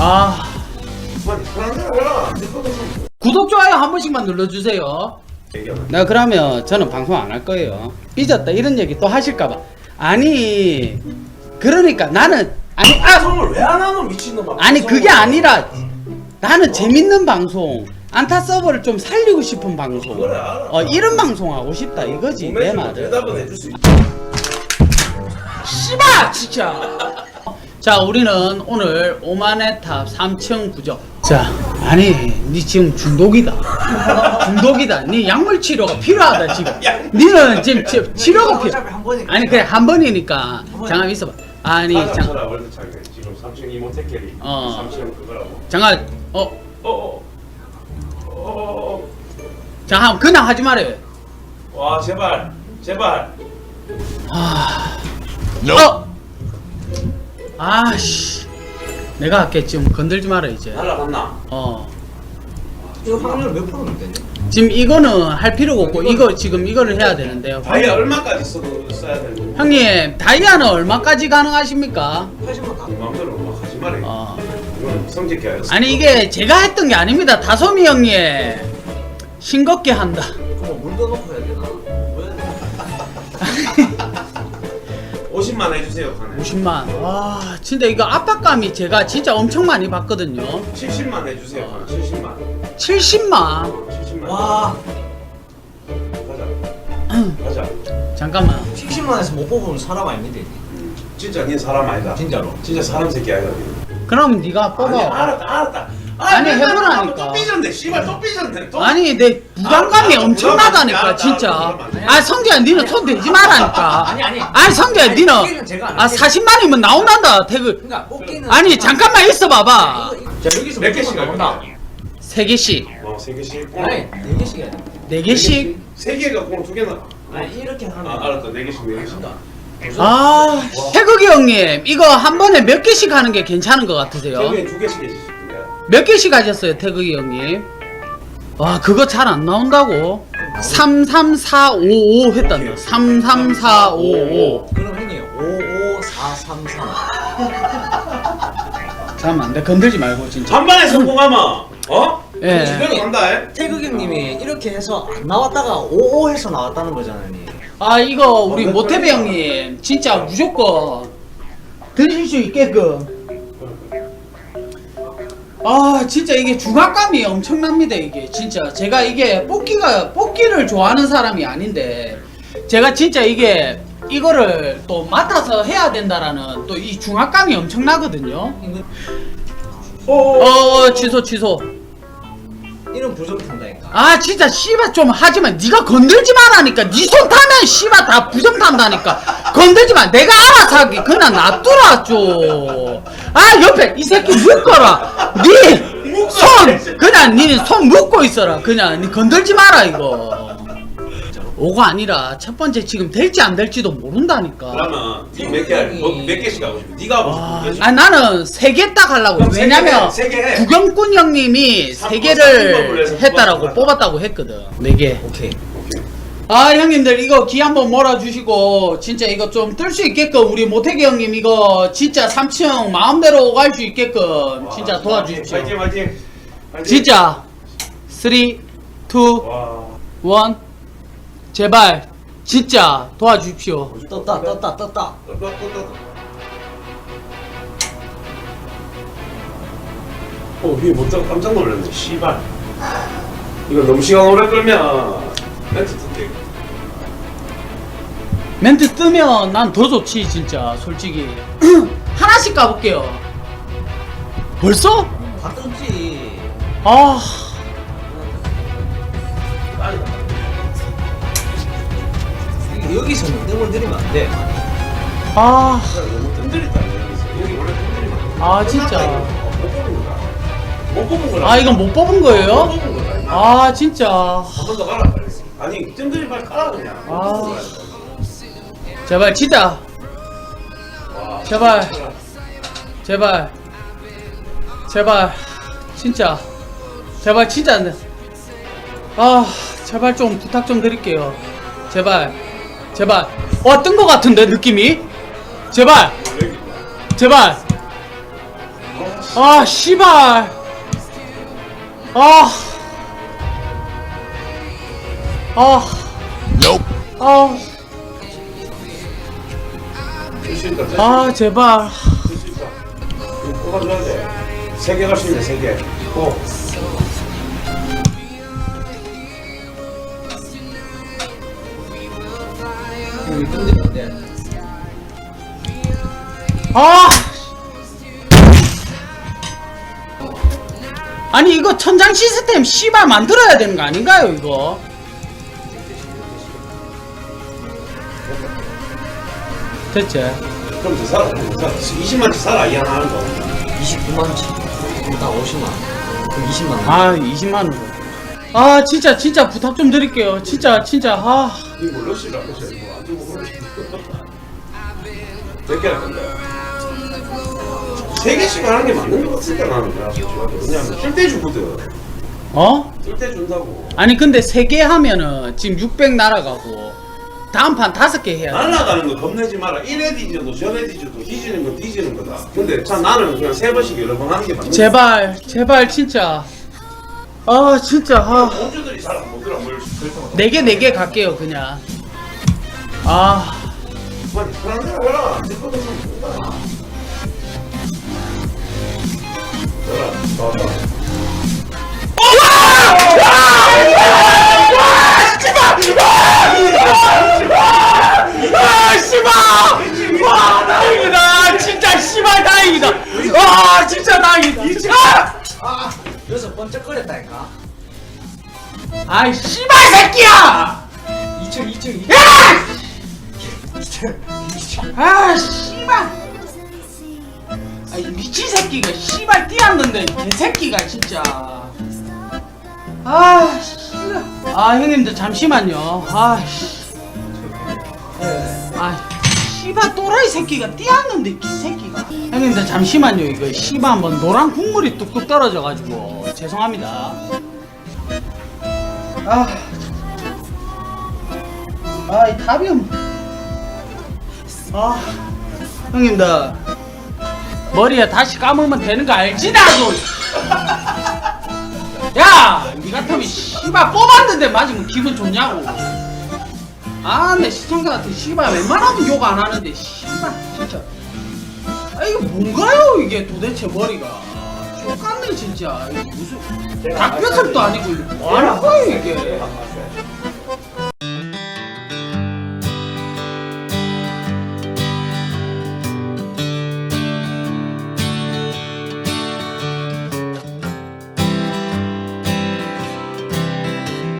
아 구독 좋아요 한 번씩만 눌러주세요. 나 그러면 저는 방송 안 할 거예요. 삐졌다 이런 얘기 또 하실까봐. 아니 그러니까 나는 아니 아 방송을 왜 안 하노 미친놈아. 아니. 그게 아니라 나는 재밌는 방송 안타 서버를 좀 살리고 싶은 방송 그래, 알아. 어 이런 방송 하고 싶다 이거지 내 몸에 좀 말은 대답은 해줄 수 있지. 씨발 진짜 자 우리는 오늘 오만의 탑 3층 부적 자 아니 니 지금 중독이다 중독이다 니 약물 치료가 필요하다 지금 니는 지금 치- 치료가 필요 어차피 한 번이니까. 아니 그래 한 번이니까 잠깐 있어봐 아니 월드 차이. 지금 3층 이모테케리. 어. 3층 그거라고. 잠깐 어 어 어. 어, 어. 어. 잠깐 그냥 하지 말아요 와 제발 제발. 어 아씨 내가 할게 지금 건들지 마라 이제 날라갔나? 어 이거 확률 몇 프로인데? 지금 이거는 할 필요가 없고 이거 지금 이거를 해야 되는데요 다이아 얼마까지 써도 써야 되는 거? 형님 다이아는 얼마까지 가능하십니까? 80만 다. 마음대로 막 하지 말해. 어. 이건 하였어. 아니 이게 제가 했던 게 아닙니다 다솜이 형님 싱겁게 한다 그럼 물도 넣고 해야 50만 해주세요, 가네. 50만 와 진짜 이거 압박감이 제가 진짜 엄청 많이 받거든요 70만 해주세요, 가네. 70만. 70만 70만. 와, 가자. 가자. 잠깐만 70만에서 못 뽑으면 사람 아닙니다. 이제. 진짜 니 사람 아니다. 진짜로. 진짜 사람 새끼 아니다. 그럼 네가 아니, 뽑아 알았다, 알았다. 아니, 맨날 해보라니까. 또 삐졌네, 씨발 또 삐졌네. 또. 아니 내 부담감이 아, 아, 엄청나다니까 부담 안 돼, 진짜 부담 안 돼. 아 성재야 니는 손 대지 말라니까 아니, 아니. 아니 성재야 아니, 니는 뽑기는 제가 안 아 할게요. 40만이면 나온단다 태그 그러니까 뽑기는. 아니 잠깐만 있어 봐봐 자 여기서 몇 개씩 할 나온다. 거야? 세 개씩 어, 세 개씩. 아니 네 개씩 해야 돼. 네 개씩 세 개가 그럼 두 개나. 아니 이렇게 하면. 아, 알았다. 네 개씩, 네 개씩. 아 태극이 형님 이거 한 번에 몇 개씩 하는 게 괜찮은 것 같으세요? 세개두 개씩 거야. 몇 개씩 하셨어요 태극이 형님? 와 그거 잘 안 나온다고 33455 했단다 33455 그럼 형님 55433. 잠깐만 내 건들지 말고 진짜 한 번에 성공하면 어? 예. 간다. 해. 태극 형님이 이렇게 해서 안 나왔다가 55 해서 나왔다는 거잖아요. 형님. 아 이거 우리 모태배 형님 진짜 무조건 드실 수 있게끔 아 진짜 이게 중압감이 엄청납니다 이게. 진짜. 제가 이게 뽑기가 뽑기를 좋아하는 사람이 아닌데 제가 진짜 이게 이거를 또 맡아서 해야 된다라는 또 이 중압감이 엄청나거든요. 이거 어 취소 취소. 이런 부정 탄다니까. 아 진짜 씨발 좀 하지만 네가 건들지 말라니까. 네 손 타면 씨발 다 부정 탄다니까 건들지 마 내가 알아서 하기 그냥 놔두라 좀 아 옆에 이 새끼 묶어라 네손 그냥 네손 묶고 있어라 그냥 네 건들지 마라 이거 오가 아니라 첫 번째 지금 될지 안 될지도 모른다니까 그러면 니몇개 할? 뭐, 몇 개씩 하고 싶어? 네가 하고 싶어? 개씩? 아 나는 세 개 딱 하려고 그럼 세 왜냐면 개, 세개 해. 구경꾼 형님이 삼- 세 어, 개를 했다라고 뽑았다. 뽑았다고 했거든 네 개 오케이. 아 형님들 이거 기 한번 몰아주시고 진짜 이거 좀 뜰 수 있게끔 우리 모태기 형님 이거 진짜 3층 마음대로 갈 수 있게끔 와, 진짜 도와주십시오 화이팅, 화이팅. 화이팅. 진짜 3 2 와. 1 제발 진짜 도와주십시오 떴다 떴다 떴다. 또, 또, 또, 또. 어, 위에 못 잡고 깜짝 놀랐네. 씨발. 이거 너무 시간 오래 끌면 멘트 듣게. 멘트 뜨면 난 더 좋지 진짜 솔직히 하나씩 가볼게요 벌써? 다 떴지. 아 이게 여기서 땡을 들이면 안 돼. 아, 너무. 여기서. 여기 원래 뜸들이면 안 돼. 아, 진짜. 어, 못 뽑은 거다. 못 뽑은. 아 이건 못 뽑은 못 거예요? 뽑은 거다. 아 진짜 한번 더 가라 빨리. 아니 빨리 가라 그냥. 아. 제발 진짜 와, 제발. 진짜. 제발. 제발. 진짜. 제발 진짜 안 돼. 아 제발 좀 부탁 좀 드릴게요. 제발. 제발. 왔던 거 같은데 느낌이? 제발. 제발. 아, 아 씨발. 아 아, 아, 아, 제발. 뽑아줘야 돼. 세개 갈 수 있네, 세 개. 끝냈는데 아! 아니, 이거 천장 시스템 씨발 만들어야 되는 거 아닌가요, 이거? 됐지? 그럼 더 살아, 더 살아. 20만치 살아, 이 하나 하는 거. 29만원치 그럼 딱 50만원 그럼 20만 원 아, 20만원. 아, 진짜, 진짜 부탁 좀 드릴게요. 진짜, 진짜, 아. 이거 러시라, 러시라. 이거 안 주고 그러지. 몇 개나 건데? 세 개씩 하는 게 맞는 것 같은데, 나는. 내가 솔직히 말해서. 왜냐면 쓸때 주거든. 어? 쓸 때 준다고. 아니, 근데 3개 하면은 지금 600 날아가고, 다음 판 5개 해야 돼. 날아가는 거 겁내지 마라. 1회 뒤져도 저회 뒤져도 뒤지는 건 뒤지는 거다. 근데 참 나는 그냥 세 번씩 여러 번 하는 게 맞는 제발, 제발, 진짜. 아, 진짜, 아. 공주들이 잘 안 보더라, 뭘. 그래서. 네 개, 네 개 갈게요, 그냥. 아, 아니, 그런 거. 내좀 나왔다. 아이, 씨발 새끼야! 2층 2층 2층 야! 2층 2층 아, 씨발! 아, 이 미친 새끼가 씨발 뛰었는데, 이 새끼가 진짜. 아, 씨발. 아, 형님들 잠시만요. 아, 씨. 아, 씨발 또라이 새끼가 뛰었는데 이 새끼가. 형님들 잠시만요. 이거 씨발 한번 노란 국물이 뚝뚝 떨어져가지고 죄송합니다. 아, 아, 이 답이 없. 아, 형님들 머리에 다시 감으면 되는 거 알지 나도. 야, 니 같으면 씨발 뽑았는데 맞으면 기분 좋냐고. 아, 내 시청자한테 씨발 웬만하면 욕 안 하는데 씨발 진짜. 아 이거 뭔가요 이게 도대체 머리가. 똑같네 진짜. 이거 무슨 닭뼈살도 아니고 이거 뭐 거예요 이게.